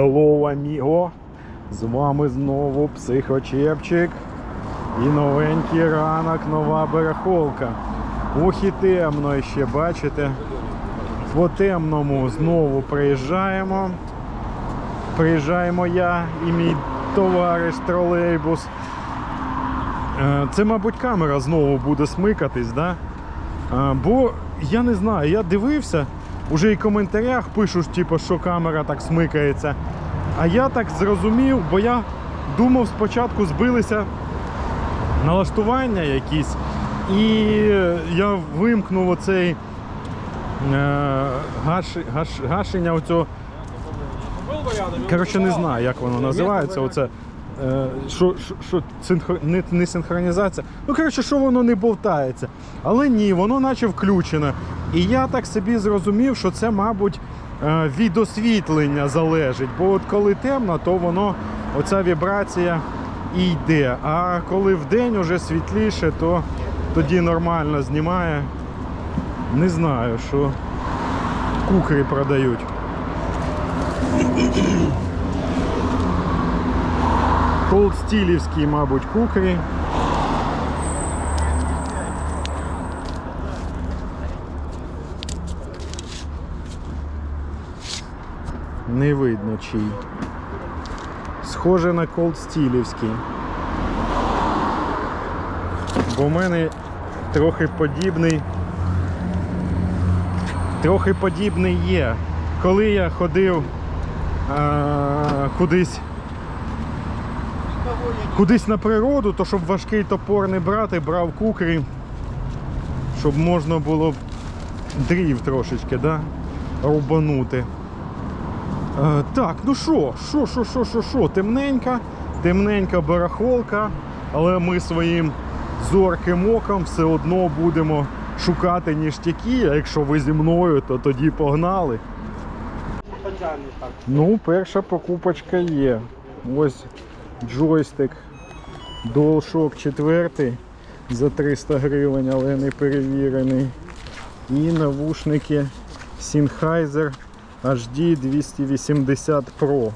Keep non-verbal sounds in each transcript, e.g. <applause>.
Hello, amigo! З вами знову психочепчик. І новенький ранок, нова барахолка. Ох і темно ще, бачите? По темному знову приїжджаємо. Приїжджаємо я і мій товариш тролейбус. Е, Це, мабуть, камера знову буде смикатись, да? Е, Бо я не знаю, я дивився, уже і в коментарях пишуть, типу, що камера так смикається. А я так зрозумів, бо я думав, спочатку збилися налаштування якісь, і я вимкнув оцей е, гаш, гаш, гашення оцього. Коротше, не знаю, як воно називається. Оце, е, що, що, що не, не синхронізація. Ну, коротше, що воно не болтається. Але ні, воно наче включено. І я так собі зрозумів, що це, мабуть, е, від освітлення залежить. Бо от коли темно, то воно, оця вібрація і йде. А коли вдень уже світліше, то тоді нормально знімає. Не знаю, що кукри продають. Колдстілівський, мабуть, кукрі. Не видно чий. Схоже на колдстілівський. Бо в мене трохи подібний. Трохи подібний є. Коли я ходив а, кудись кудись на природу, то щоб важкий топор не брати, брав кукрі, щоб можна було дрів трошечки, да? рубанути. Е, так, ну що, що, що, що, що, що, темненька, темненька барахолка, але ми своїм зорким оком все одно будемо шукати ніштяки, а якщо ви зі мною, то тоді погнали. Ну, перша покупочка є. Ось джойстик DualShock 4 за 300 гривень, але не перевірений. І навушники Sennheiser HD 280 Pro.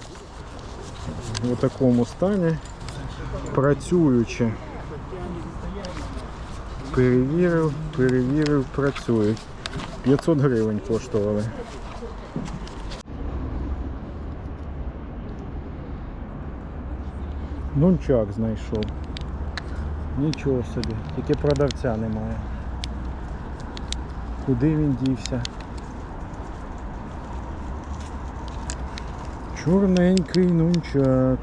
У такому стані. Працюючи. Перевірив, перевірив, працюють. 500 гривень коштували. Нунчак знайшов. Нічого собі, тільки продавця немає. Куди він дівся? Чорненький нунчак.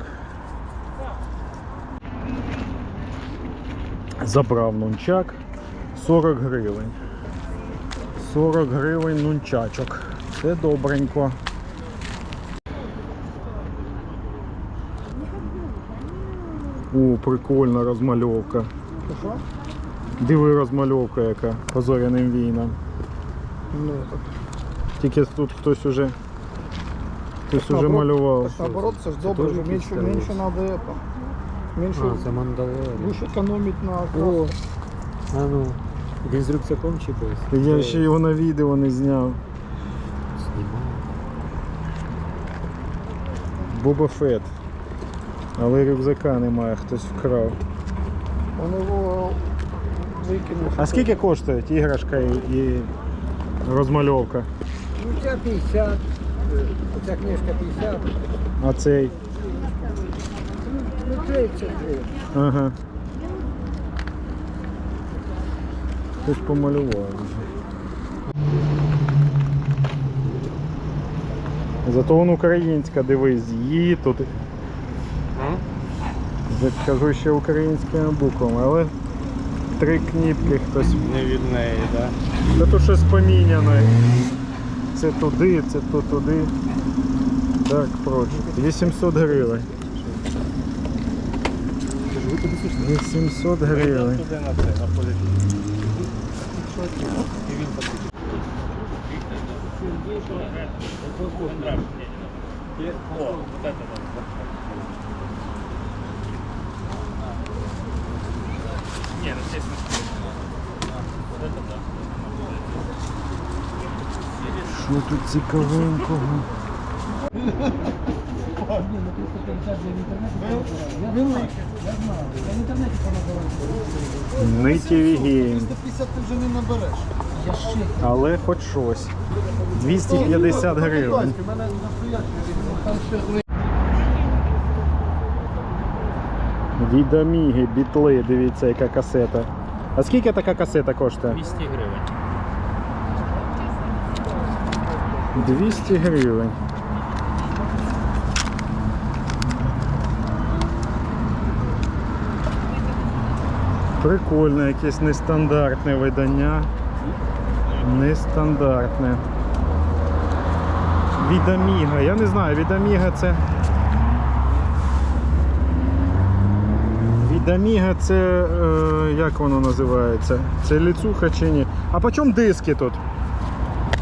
Забрав нунчак 40 гривень. 40 гривень нунчачок. Це добренько. О, прикольна розмальовка. Диви розмальовка яка по зоряним війнам. Ну, Тільки тут хтось уже хтось уже наоборот- малював. Так, наоборот, це ж добре, вже менше, менше надо это. Менше А, це Мандалорія. будеш економити на О, красках. а ну, він з рюкзаком чи без? Я ще його на відео не зняв. Знімав. Боба Фет. Але рюкзака немає, хтось вкрав. Он його викинув. А скільки коштує іграшка і, і розмальовка? Ну, ця 50, е, ця книжка 50, А цей? ну 30 гривень. Ага. Хтось помалював вже. Зато вон українська, дивись, її тут. Я кажу ще українськими буквами, але три кніпки хтось. Не від неї, так? Та тут щось поміняне. Це туди, це то туди. Так, проче. 800 гривень. 800 гривень. Туди на це, на полі. І він Що тут цікавенького? Нитіві гейм. 350 ти вже не набереш. Але хоч щось. 250 гривень. У мене настоящий там ще Від Аміги, бітли, дивіться, яка касета. А скільки така касета коштує? 200 гривень. 200 гривень. Прикольне, якесь нестандартне видання. Нестандартне. Від Аміга. Я не знаю, від Аміга це. Від Аміга це. Е, як воно називається? Це ліцуха чи ні? А по чому диски тут?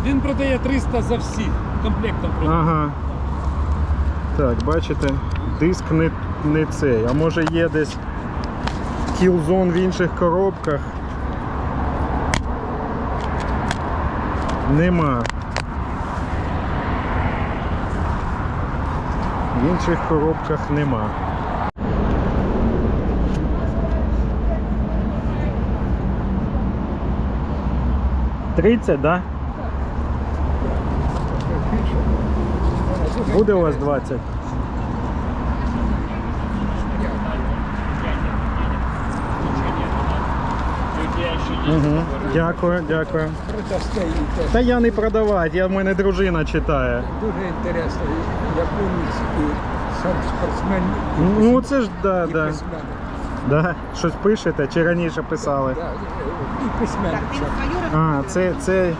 Він продає 300 за всі. Комплектом продає. Ага. Так, бачите, диск не, не цей, а може є десь Killzone в інших коробках. Нема. В інших коробках нема. Тридцять, да? Буде у вас 20? Угу. Дякую, дякую. Та я не продавати, я в мене дружина читає. Дуже інтересно. Японець і сам спортсмен, Ну це ж да, і да. письменник. да. Щось пишете чи раніше писали? Да, і письменник. А, це, це.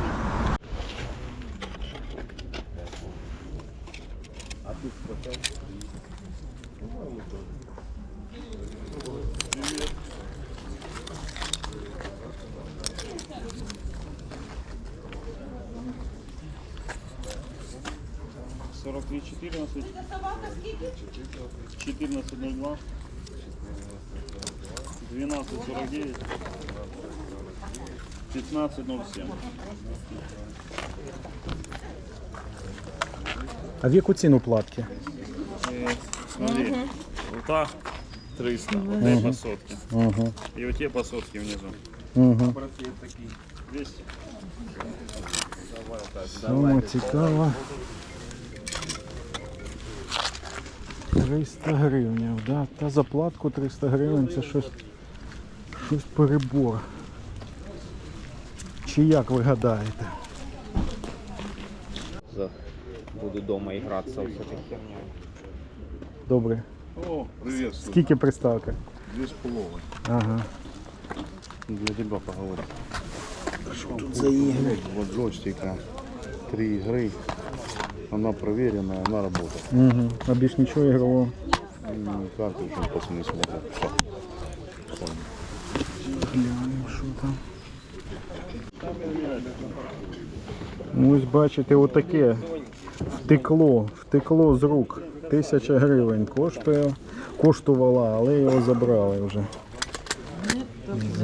А в яку ціну платки? Смотри, вот так 300, вот эти по сотке. Угу. И вот те по сотке внизу. Угу. 200. Саме цікаво. 300 гривень, да? Та за платку 300 гривень це щось, щось перебор. Чи як ви гадаєте? За- Буду дома играться вот с этой херней. Добре. О, привет. Скільки приставка? Две с половой. Ага. Для тебя поговорить. За ігри. Вот джойстика. Три игры. Она проверенная, она работает. Угу. А більш нічого ігрового. М, Картридж пацаны смотрят. Ну, Ось бачите, отаке втекло, втекло з рук. Тисяча гривень коштує, коштувала, але його забрали вже.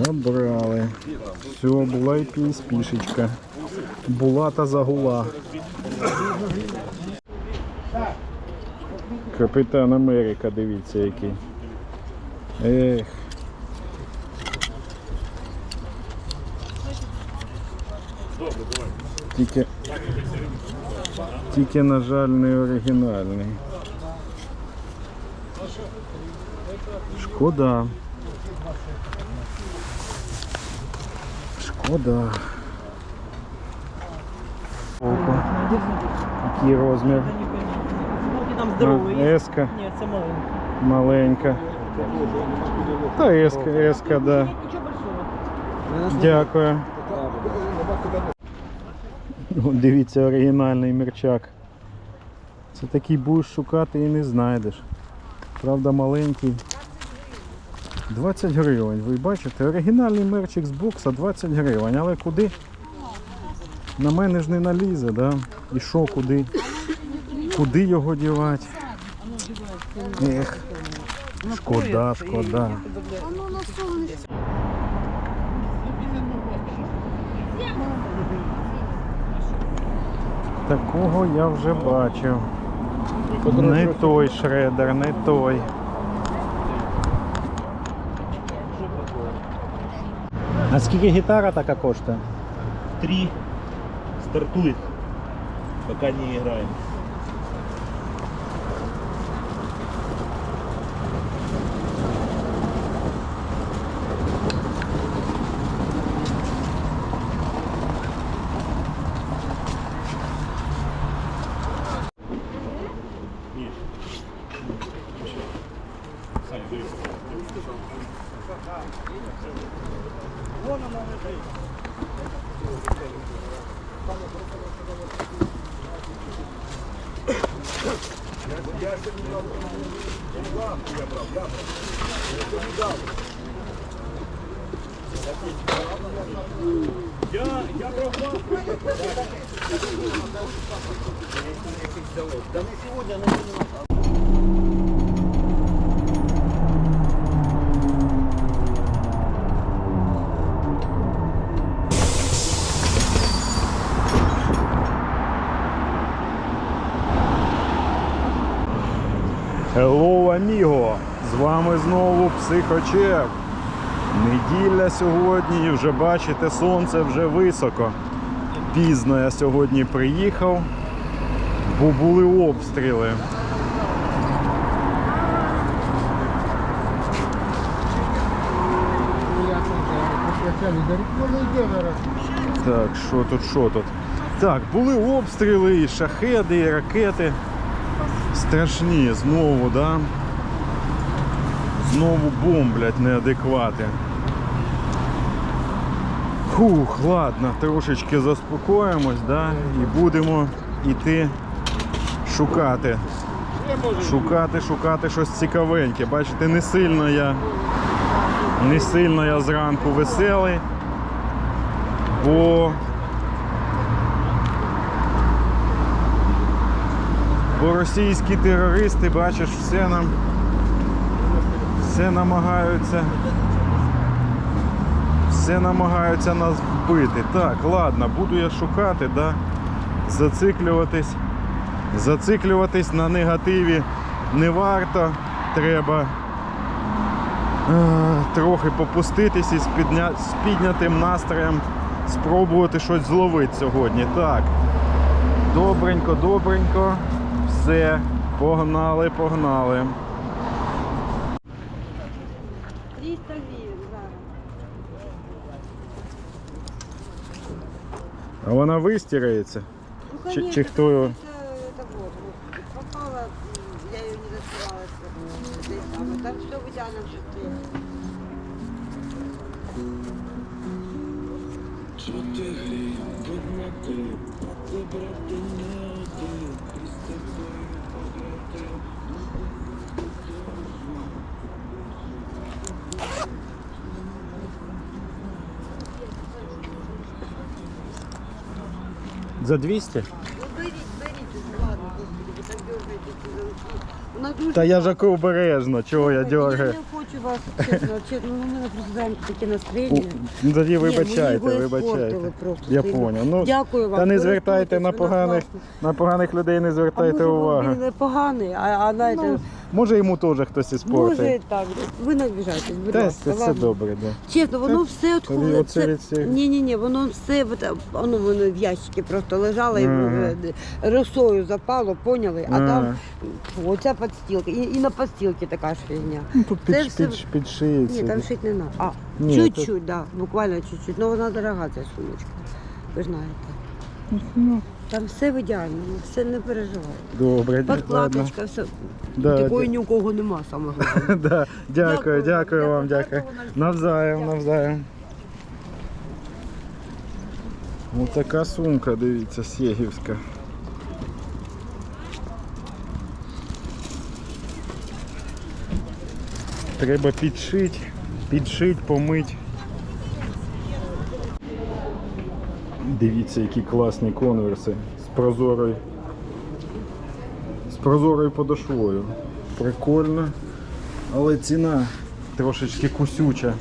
Забрали. Все, була і пішечка. Була та загула. Капітан Америка, дивіться який. Ех. Тільки, тільки, на жаль, не оригінальний. Шкода. Шкода. Око. Який розмір? Там здоровий. А, Еска Ні, це маленький. маленька. Та еска, еска, да. Нічого большого. Дякую. Дивіться, оригінальний мерчак. Це такий будеш шукати і не знайдеш. Правда, маленький. 20 гривень, ви бачите, оригінальний мерчик з бокса 20 гривень, але куди? На мене ж не налізе, да? І що, куди? Куди його дівати? Ех, шкода, шкода. Такого я вже бачив. Не той шредер, не той. А скільки гітара така коштує? Три стартует, пока не играем. Hello, amigo! З вами знову Психочек. Неділя сьогодні і вже бачите, сонце вже високо. Пізно я сьогодні приїхав, бо були обстріли. Так, що тут, що тут? Так, були обстріли, і шахеди, і ракети. Страшні знову, да? Знову бомблять неадеквати. Фух, ладно, трошечки заспокоїмось, да? і будемо йти шукати. Шукати, шукати щось цікавеньке. Бачите, не сильно я не сильно я зранку веселий, бо Бо російські терористи, бачиш, все нам все намагаються все намагаються нас вбити. Так, ладно, буду я шукати, да? зациклюватись. Зациклюватись на негативі не варто. Треба е, трохи попуститись і з, підня... з піднятим настроєм спробувати щось зловити сьогодні. Так. Добренько, добренько. Все, погнали, погнали. А вона вистирається. Ну, конечно, чи хто його? Это, это вот, вот. Попала, я ее не доставала. Самое. Там все в идеальном состоянии. За 200? Ну, берите, берите, ладно, господи, вы так. Вона дуже Та я ж аку обережно, чого я Я дергаю. не хочу вас, чесно, чесно, ну, мене просто таке настроєння. ну, тоді Ні, вибачайте, його вибачайте. іспортили просто Я сильно. поняв. Ну, Дякую вам. та не звертайте на поганих, на поганих людей не А звертайте може, уваги. він не поганий, а, а знаєте, Ну, може йому теж хтось може так. Ви не обіжайтесь, будь Та ласка, це все ладно. добре, да. Чесно, воно все Тоді відходить. оце Це... від цих- Ні, ні, ні, воно все от, воно, воно в ящики просто лежало і е, росою запало, поняли? А там фу, оця подстілка. І, і на подстілці така ж фігня. Ну, тут Це під, все- під, підшиється. Ні, там шить не треба. А, Ні, чуть-чуть, да, буквально чуть-чуть. Ну вона дорога ця сумочка. Ви знаєте. Ну, Там все в ідеальному, все не переживайте. Добре, ладно. Подкладочка, все. Да, Такої ні у кого нема, саме головне. <laughs> да, дякую, Дякую, дякую вам, дякую. Навзаєм, навзаєм. Ось така сумка, дивіться, сєгівська. Треба підшити, підшити, помити. Дивіться, які класні конверси з прозорою. З прозорою подошвою. Прикольно. Але ціна трошечки кусюча.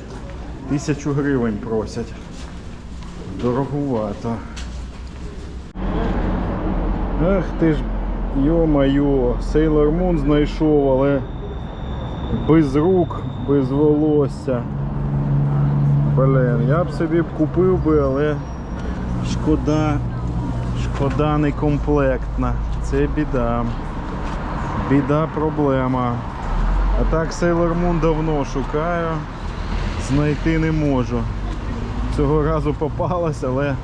Тисячу гривень просять. Дороговато. Ах ти ж Йо-майо, Sailor Moon знайшов, але без рук, без волосся. Блін, я б собі купив би, але шкода, шкода не комплектна. Це біда. Біда проблема. А так Sailor Moon давно шукаю, знайти не можу. Цього разу попалась, але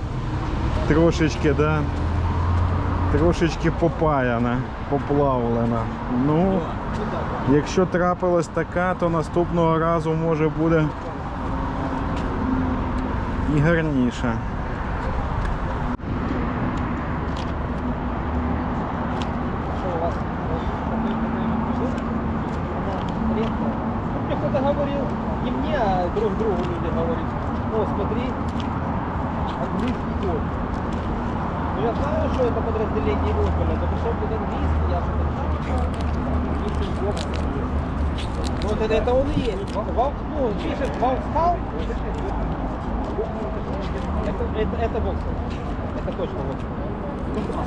трошечки, да, трошечки попаяна, поплавлена. Ну, якщо трапилась така, то наступного разу може буде і гарніше.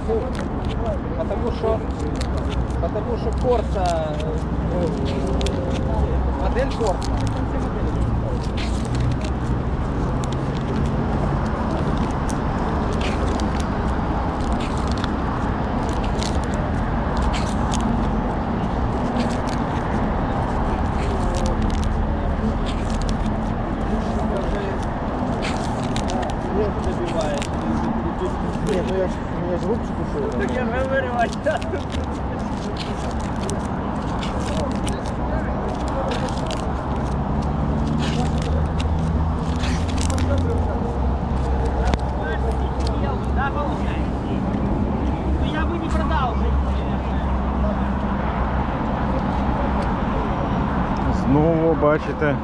Воксел. Потому что Потому что Корса, э, модель Корса. Нет, ну я ж, у меня же рубчик ушел. Так я говорю, а сейчас Да, получается. Ну я бы не продал. Знову бачите,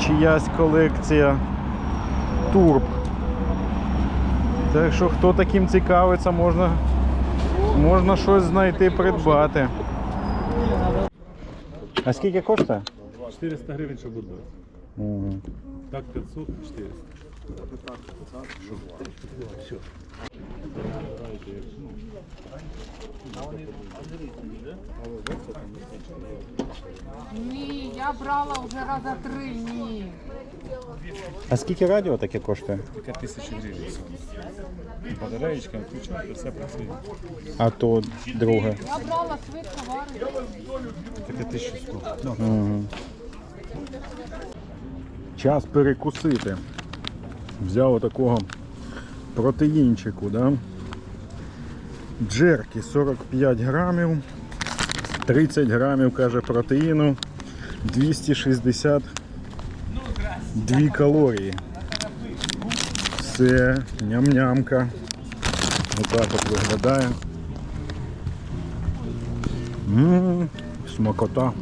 чиясь колекція турб. Так що хто таким цікавиться, можна, можна щось знайти, придбати. А скільки коштує? 400 гривень, щоб буде. Угу. Так 500, 400. Ні, я брала вже раза три, ні. А скільки радіо таке коштує? Така тисяча гривень. Батареєчка, включати, все працює. А то друге. Я брала швидко варить. Таке 1100. Угу. Час перекусити. Взяв такого протеїнчику, да? Джеркі 45 грамів, 30 грамів, каже, протеїну, 262 калорії. Все, ням-нямка. Отак от виглядає. Ммм, смакота.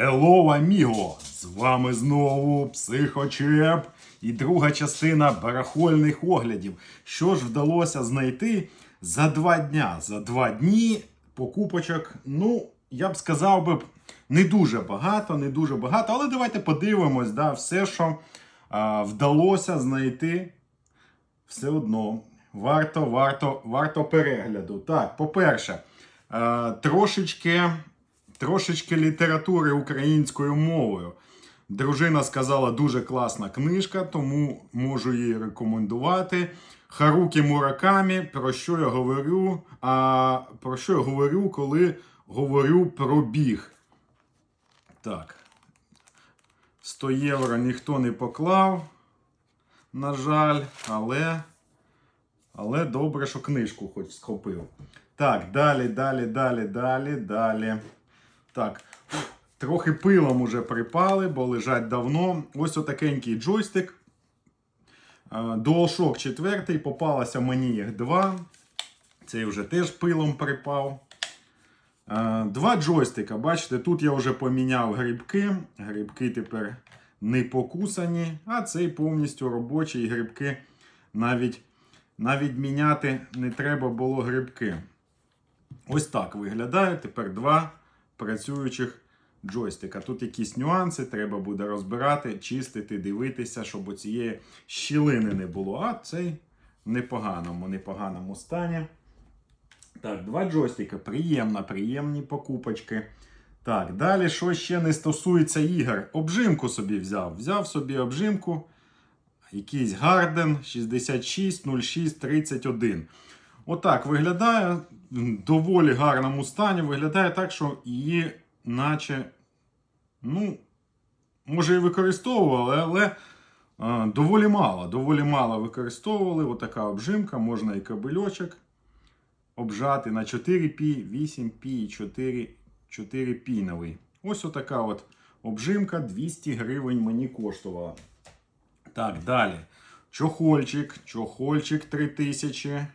Hello, аміго! З вами знову Психочеп і друга частина барахольних оглядів. Що ж вдалося знайти за два дня? За два дні покупочок, ну, я б сказав би, не дуже багато, не дуже багато, але давайте подивимось, да, все, що а, вдалося знайти, все одно. Варто, варто, варто перегляду. Так, по-перше, е, трошечки, трошечки літератури українською мовою. Дружина сказала, дуже класна книжка, тому можу її рекомендувати. Харукі Муракамі, про що я говорю? А про що я говорю, коли говорю про біг? Так. 100 євро ніхто не поклав, на жаль, але. Але добре, що книжку хоч схопив. Так, далі, далі, далі, далі, далі. Так, трохи пилом уже припали, бо лежать давно. Ось отакенький джойстик. Е, DualShock 4 попалася мені їх два. Цей вже теж пилом припав. Е, Два джойстика. Бачите, тут я вже поміняв грибки. Грибки тепер не покусані, а цей повністю робочий грибки навіть. Навіть міняти не треба було грибки. Ось так виглядає. Тепер два працюючих джойстика. Тут якісь нюанси, треба буде розбирати, чистити, дивитися, щоб цієї щілини не було. А цей в непоганому, непоганому стані. Так, два джойстика. Приємно, приємні покупочки. Так, далі, що ще не стосується ігор. Обжимку собі взяв. Взяв собі обжимку. Якийсь Гарден 66 06 31. Отак виглядає в доволі гарному стані. Виглядає так, що її, наче, ну, може і використовували, але а, доволі мало. Доволі мало використовували. Отака обжимка, можна і кабельочок обжати на 4P, 8P і 4, 4 піновий. Ось отака от обжимка 200 гривень мені коштувала. Так, далі. Чохольчик. Чохольчик 3000.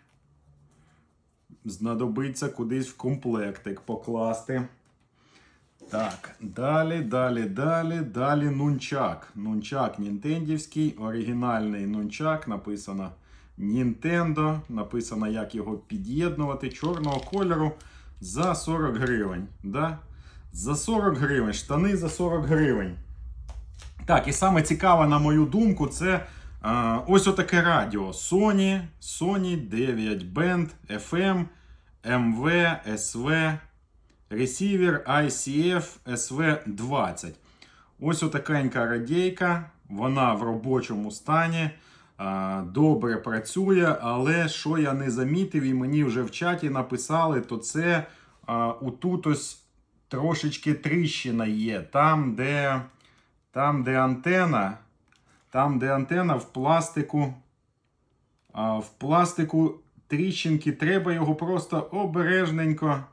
Знадобиться кудись в комплектик покласти. Так, далі, далі, далі, далі нунчак. Нунчак нінтендівський, оригінальний нунчак. Написано Nintendo. Написано, як його під'єднувати. Чорного кольору за 40 гривень. Да? За 40 гривень. Штани за 40 гривень. Так, і саме цікаве, на мою думку, це ось отаке радіо. Sony, Sony 9 Band FM, MV, SV, ресівер ICF SV20. Ось отакенька радійка. Вона в робочому стані. Добре працює, але що я не замітив, і мені вже в чаті написали, то це отут трошечки тріщина є. Там, де. Там, де антена, там, де антена в пластику, а, в пластику тріщинки, треба його просто обережненько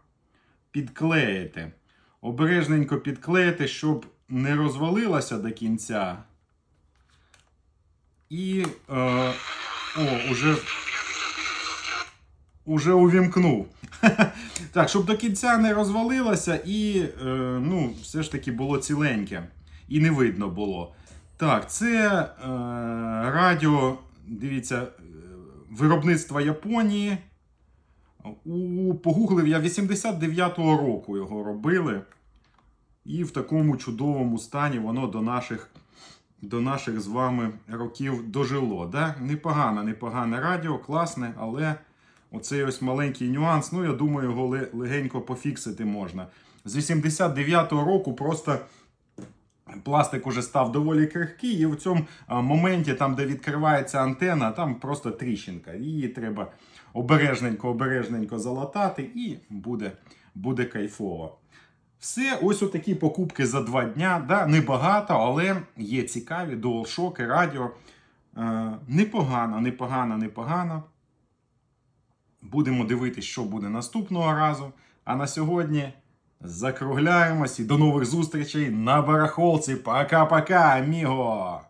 підклеїти. Обережненько підклеїти, щоб не розвалилося до кінця. І. Е, о, уже. Уже увімкнув. <laughs> так, щоб до кінця не розвалилося і, е, ну, все ж таки було ціленьке і не видно було. Так, це е, радіо, дивіться, е, виробництва Японії. У, Погуглив я 89-го року його робили. І в такому чудовому стані воно до наших до наших з вами років дожило. Да? Непогане, непогане радіо, класне, але оцей ось маленький нюанс, ну я думаю, його легенько пофіксити можна. З 89-го року просто. Пластик уже став доволі крихкий, і в цьому моменті, там, де відкривається антена, там просто тріщинка. Її треба обережненько, обережненько залатати, і буде буде кайфово. Все, ось отакі покупки за два дня. Да, Небагато, але є цікаві. DualShock, радіо. Е, непогано, непогано, непогано. Будемо дивитися, що буде наступного разу. А на сьогодні. Закругляємось і до нових зустрічей на барахолці. Пока-пока, аміго!